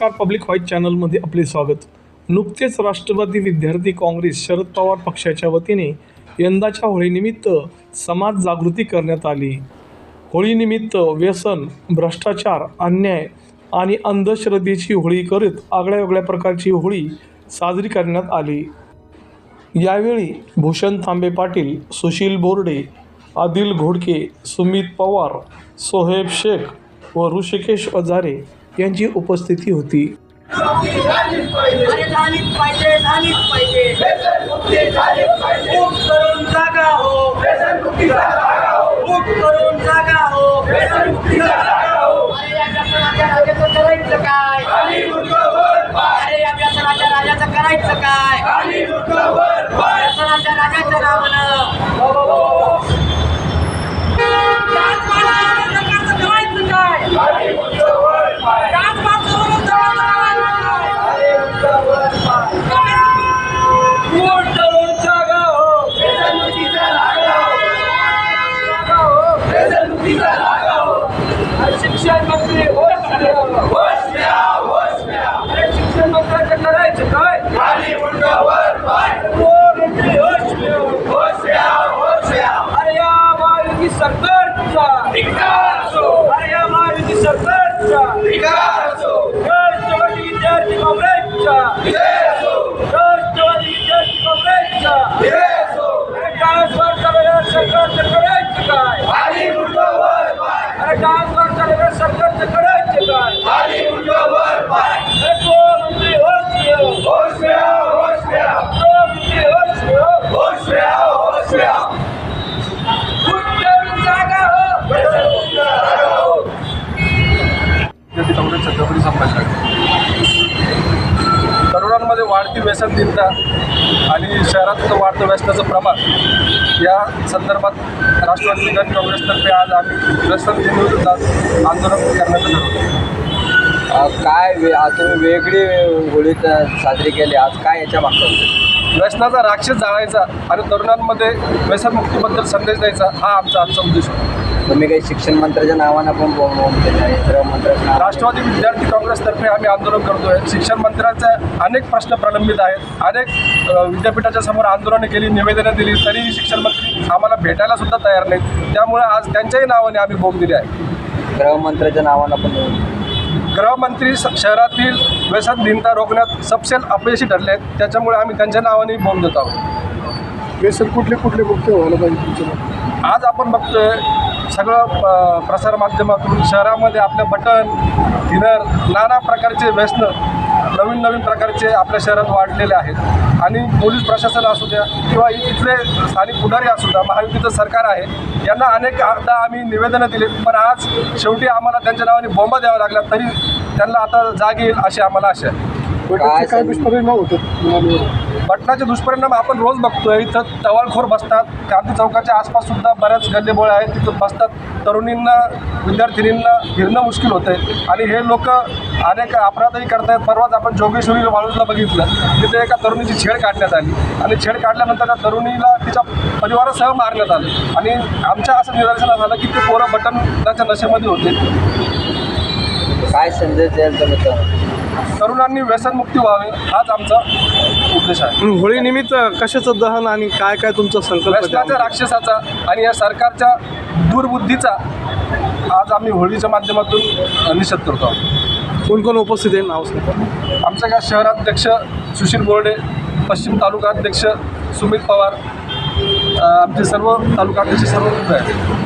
नमस्कार. Public white चॅनलमध्ये आपले स्वागत. नुकतेच राष्ट्रवादी विद्यार्थी काँग्रेस शरद पवार पक्षाच्या वतीने यंदाच्या होळीनिमित्त समाज जागृती करण्यात आली. होळीनिमित्त व्यसन भ्रष्टाचार अन्याय आणि अंधश्रद्धेची होळी करत आगळ्या वेगळ्या प्रकारची होळी साजरी करण्यात आली. यावेळी भूषण तांबे पाटील सुशील बोर्डे आदिल घोडके सुमित पवार सोहेब शेख व ऋषिकेश अजारे यांची उपस्थिती होती. अरे झालीच पाहिजे झालीच महायुती सरकारचा अरे या महायुती सरकारचा राष्ट्रवादी विद्यार्थी काँग्रेसचा राष्ट्रवादी विद्यार्थी काँग्रेसचा अरे ट्रान्सफर करायला सरकारचं करायचं काय अरे ट्रान्सफर दैनंदिनता आणि शहरात वाढतं व्यस्ताचं प्रमाण या संदर्भात राष्ट्रवादी गट काँग्रेसतर्फे आज आम्ही व्यसन विरोधात आंदोलन करण्याचं ठरवलं काय वे तुम्ही वेगळी होळी साजरी केली आज काय याच्या मागचं उद्देश? व्यसनाचा राक्षस जाळायचा आणि तरुणांमध्ये व्यसनमुक्तीबद्दल संदेश द्यायचा हा आमचा आजचा उद्देश होता. तुम्ही काही शिक्षण मंत्र्याच्या नावानं पण राष्ट्रवादी विद्यार्थी काँग्रेसतर्फे आम्ही आंदोलन करतोय. शिक्षण मंत्र्यांचे अनेक प्रश्न प्रलंबित आहेत. अनेक विद्यापीठाच्या समोर आंदोलनं केली निवेदनं दिली तरीही शिक्षण मंत्री आम्हाला भेटायला सुद्धा तयार नाहीत. त्यामुळे आज त्यांच्याही नावाने आम्ही बोंब दिले आहे. गृहमंत्र्याच्या नावानं पण गृहमंत्री शहरातील व्यसनहीनता रोखण्यात सपशेल अपयशी ठरले आहेत त्याच्यामुळे आम्ही त्यांच्या नावाने बोंब देत आहोत व्यसन कुठले कुठले मुक्त व्हायला पाहिजे तुमच्या? आज आपण बघतोय सगळं प्रसारमाध्यमातून शहरामध्ये आपलं बटन थिनर नाना प्रकारचे व्यसन नवीन नवीन प्रकारचे आपल्या शहरात वाढलेले आहेत. आणि पोलीस प्रशासन असू द्या किंवा इथले स्थानिक पुढारी असू द्या महायुतीचं सरकार आहे यांना अनेकदा आम्ही निवेदनं दिली पण आज शेवटी आम्हाला त्यांच्या नावाने बोंबा द्यावा लागला तरी त्यांना आता जाग येईल अशी आम्हाला आशा आहे. बटनचे काय? दुष्परिणाम मुलांवर पटनाचे दुष्परिणाम आपण रोज बघतोय इथं टवाळखोर बसतात क्रांती चौकाच्या आसपास सुद्धा बऱ्याच गल्लेबोळे आहेत तिथं बसतात तरुणींना विद्यार्थिनींना फिरणं मुश्किल होतं आहे आणि हे लोक अनेक अपराधही करतायत. परवाच आपण जोगेश्वरी वाळूजला बघितलं. तिथे एका तरुणीची छेड काढण्यात आली. आणि छेड काढल्यानंतर त्या तरुणीला तिच्या परिवारासह मारण्यात आलं. आणि आमच्या असं निदर्शनास आलं की ते पोरं बटनच्या नशेमध्ये होते. काय संदेश द्याल तुम्ही तरुणांनी व्यसनमुक्ती व्हावे हाच आमचा उद्देश आहे. होळीनिमित्त कशाचं दहन आणि काय काय तुमचा संकल्प व्यसनाच्या? राक्षसाचा आणि या सरकारच्या दुर्बुद्धीचा आज आम्ही होळीच्या माध्यमातून निषेध करतो आहोत. कोण कोण उपस्थित आहे? नाव सांगा आमच्या या शहराध्यक्ष सुशील बोर्डे पश्चिम तालुका अध्यक्ष सुमित पवार आमचे सर्व तालुका अध्यक्ष सर्व आहेत.